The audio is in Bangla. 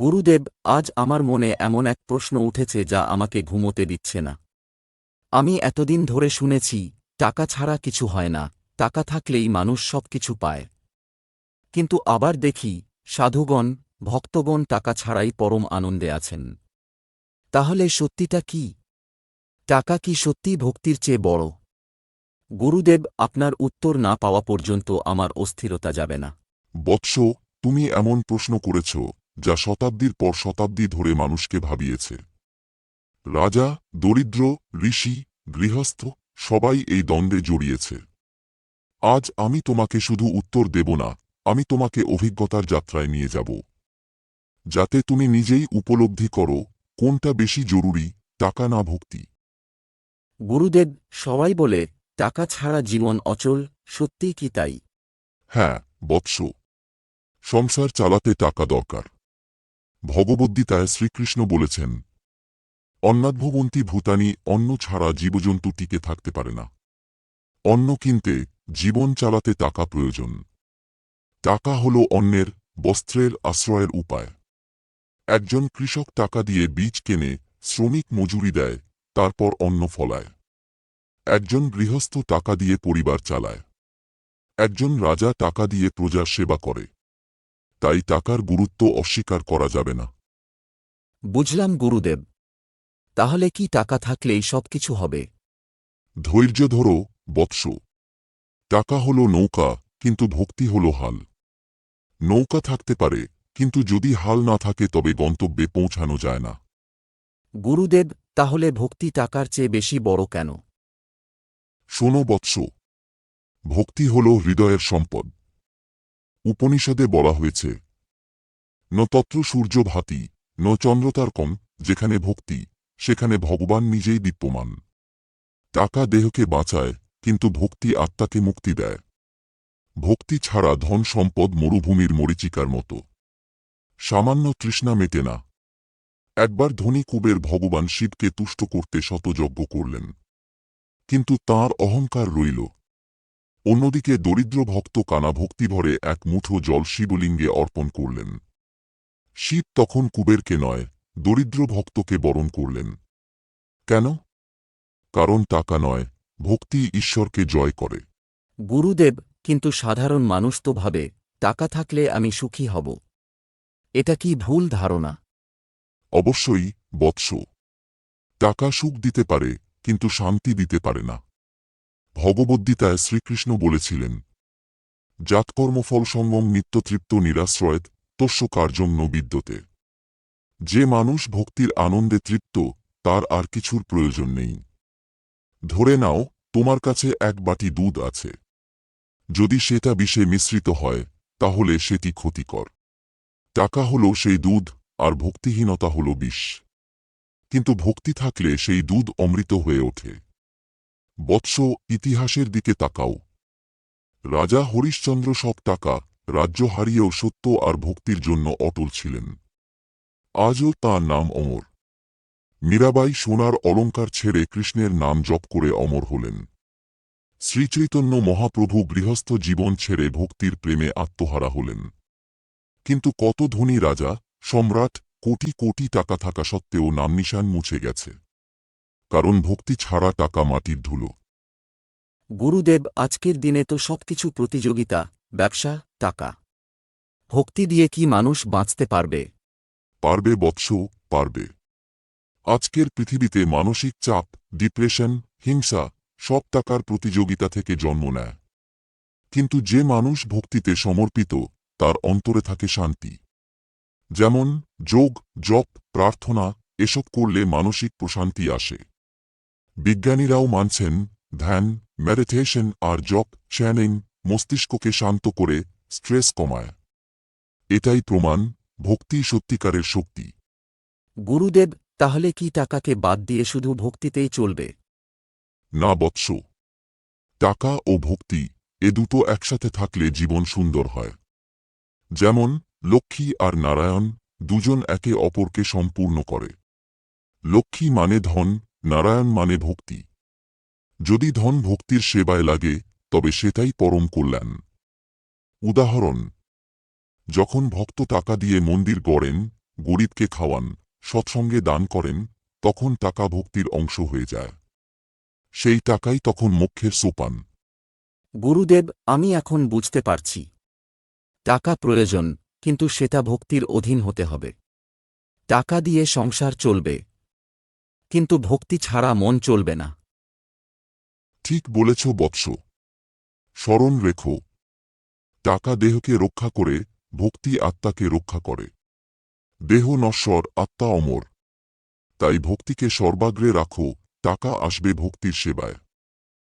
গুরুদেব, আজ আমার মনে এমন এক প্রশ্ন উঠেছে যা আমাকে ঘুমোতে দিচ্ছে না। আমি এতদিন ধরে শুনেছি, টাকা ছাড়া কিছু হয় না, টাকা থাকলেই মানুষ সব কিছু পায়। কিন্তু আবার দেখি, সাধুগণ, ভক্তগণ টাকা ছাড়াই পরম আনন্দে আছেন। তাহলে সত্যিটা কি? টাকা কি সত্যি ভক্তির চেয়ে বড়? গুরুদেব, আপনার উত্তর না পাওয়া পর্যন্ত আমার অস্থিরতা যাবে না। বৎস, তুমি এমন প্রশ্ন করেছ। যা শতাব্দীর পর শতাব্দী ধরে মানুষকে ভাবিয়েছে। রাজা দরিদ্র ঋষি গৃহস্থ সবাই এই দ্বন্দ্বে জড়িয়েছে। আজ আমি তোমাকে শুধু উত্তর দেব না আমি তোমাকে অভিজ্ঞতার যাত্রায় নিয়ে যাব। যাতে তুমি নিজেই উপলব্ধি করো কোনটা বেশি জরুরি টাকা না ভক্তি। গুরুদেব সবাই বলে টাকা ছাড়া জীবন অচল সত্যিই কি তাই? হ্যাঁ বৎস। সংসার চালাতে টাকা দরকার। ভগবদ্গীতায় শ্রীকৃষ্ণ বলেছেন, অন্নাদ্ভবন্তী ভূতানি অন্ন ছাড়া জীবজন্তু টিকে থাকতে পারে না। অন্ন কিনতে, জীবন চালাতে টাকা প্রয়োজন। টাকা হল অন্যের বস্ত্রের আশ্রয়ের উপায়। একজন কৃষক টাকা দিয়ে বীজ কেনে, শ্রমিক মজুরি দেয়, তারপর অন্ন ফলায়। একজন গৃহস্থ টাকা দিয়ে পরিবার চালায়। একজন রাজা টাকা দিয়ে প্রজার সেবা করে। তাই টাকার গুরুত্ব অস্বীকার করা যাবে না। বুঝলাম গুরুদেব। তাহলে কি টাকা থাকলেই সবকিছু হবে? ধৈর্য ধরো বৎস। টাকা হল নৌকা কিন্তু ভক্তি হল হাল। নৌকা থাকতে পারে কিন্তু যদি হাল না থাকে তবে গন্তব্যে পৌঁছানো যায় না। গুরুদেব তাহলে ভক্তি টাকার চেয়ে বেশি বড় কেন? শোনো বৎস। ভক্তি হল হৃদয়ের সম্পদ। উপনিষদে বলা হয়েছে, ন তত্র সূর্য ভাতি, ন চন্দ্রতারকম, যেখানে ভক্তি, সেখানে ভগবান নিজেই দীপ্যমান। টাকা দেহকে বাঁচায়, কিন্তু ভক্তি আত্মাকে মুক্তি দেয়। ভক্তি ছাড়া ধন সম্পদ মরুভূমির মরিচিকার মতো। সামান্য তৃষ্ণা মেটে না। একবার ধনী কুবের ভগবান শিবকে তুষ্ট করতে শতযজ্ঞ করলেন। কিন্তু তার অহংকার রইল। অন্যদিকে দরিদ্র ভক্ত কানা ভক্তিভরে এক মুঠো জল শিবলিঙ্গে অর্পণ করলেন। শিব তখন কুবেরকে নয় দরিদ্র ভক্তকে বরণ করলেন। কেন? কারণ টাকা নয় ভক্তি ঈশ্বরকে জয় করে। গুরুদেব কিন্তু সাধারণ মানুষ তো ভাবে টাকা থাকলে আমি সুখী হব। এটা কি ভুল ধারণা? অবশ্যই বৎস। টাকা সুখ দিতে পারে কিন্তু শান্তি দিতে পারে না। ভগবদ্গীতায় শ্রীকৃষ্ণ বলেছিলেন, জাতকর্মফল সঙ্গম নিত্যতৃপ্ত নিরাশ্রয়েত তস্য কার্যম ন বিদ্যতে। যে মানুষ ভক্তির আনন্দে তৃপ্ত, তার আর কিছুর প্রয়োজন নেই। ধরে নাও, তোমার কাছে এক বাটি দুধ আছে। যদি সেটা বিষে মিশ্রিত হয়, তাহলে সেটি ক্ষতিকর। টাকা হল সেই দুধ, আর ভক্তিহীনতা হল বিষ। কিন্তু ভক্তি থাকলে সেই দুধ অমৃত হয়ে ওঠে। বৎস ইতিহাসের দিকে তাকাও। রাজা হরিশ্চন্দ্র সব টাকা রাজ্য হারিয়েও সত্য আর ভক্তির জন্য অটল ছিলেন। আজও তাঁর নাম অমর। মীরাবাই সোনার অলঙ্কার ছেড়ে কৃষ্ণের নাম জপ করে অমর হলেন। শ্রীচৈতন্য মহাপ্রভু গৃহস্থ জীবন ছেড়ে ভক্তির প্রেমে আত্মহারা হলেন। কিন্তু কত ধনী রাজা, সম্রাট, কোটি কোটি টাকা থাকা সত্ত্বেও নামনিশান মুছে গেছে। কারণ ভক্তি ছাড়া টাকা মাটির ধুলো। গুরুদেব আজকের দিনে তো সবকিছু প্রতিযোগিতা ব্যবসা টাকা। ভক্তি দিয়ে কি মানুষ বাঁচতে পারবে? পারবে বৎস পারবে। আজকের পৃথিবীতে মানসিক চাপ ডিপ্রেশন হিংসা সব টাকার প্রতিযোগিতা থেকে জন্ম নেয়। কিন্তু যে মানুষ ভক্তিতে সমর্পিত তার অন্তরে থাকে শান্তি। যেমন যোগ জপ প্রার্থনা এসব করলে মানসিক প্রশান্তি আসে। বিজ্ঞানীরাও মানছেন ধ্যান মেডিটেশন আর জপ চ্যানিং মস্তিষ্ককে শান্ত করে স্ট্রেস কমায়। এটাই প্রমাণ ভক্তি সত্যিকারের শক্তি। গুরুদেব তাহলে কি টাকাকে বাদ দিয়ে শুধু ভক্তিতেই চলবে? না বৎস। টাকা ও ভক্তি এ দুটো একসাথে থাকলে জীবন সুন্দর হয়। যেমন লক্ষ্মী আর নারায়ণ দুজন একে অপরকে সম্পূর্ণ করে। লক্ষ্মী মানে ধন নারায়ণ মানে ভক্তি। যদি ধন ভক্তির সেবায় লাগে, তবে সেটাই পরম কল্যাণ। উদাহরণ, যখন ভক্ত টাকা দিয়ে মন্দির গড়েন, গরিবকে খাওয়ান, সৎসঙ্গে দান করেন, তখন টাকা ভক্তির অংশ হয়ে যায়। সেই টাকাই তখন মোক্ষের সোপান। গুরুদেব, আমি এখন বুঝতে পারছি। টাকা প্রয়োজন, কিন্তু সেটা ভক্তির অধীন হতে হবে। টাকা দিয়ে সংসার চলবে। কিন্তু ভক্তি ছাড়া মন চলবে না। ঠিক বলেছ বৎস। স্মরণ রেখো। টাকা দেহকে রক্ষা করে ভক্তি আত্মাকে রক্ষা করে। দেহ নশ্বর, আত্মা অমর। তাই ভক্তিকে সর্বাগ্রে রাখো, টাকা আসবে ভক্তির সেবায়।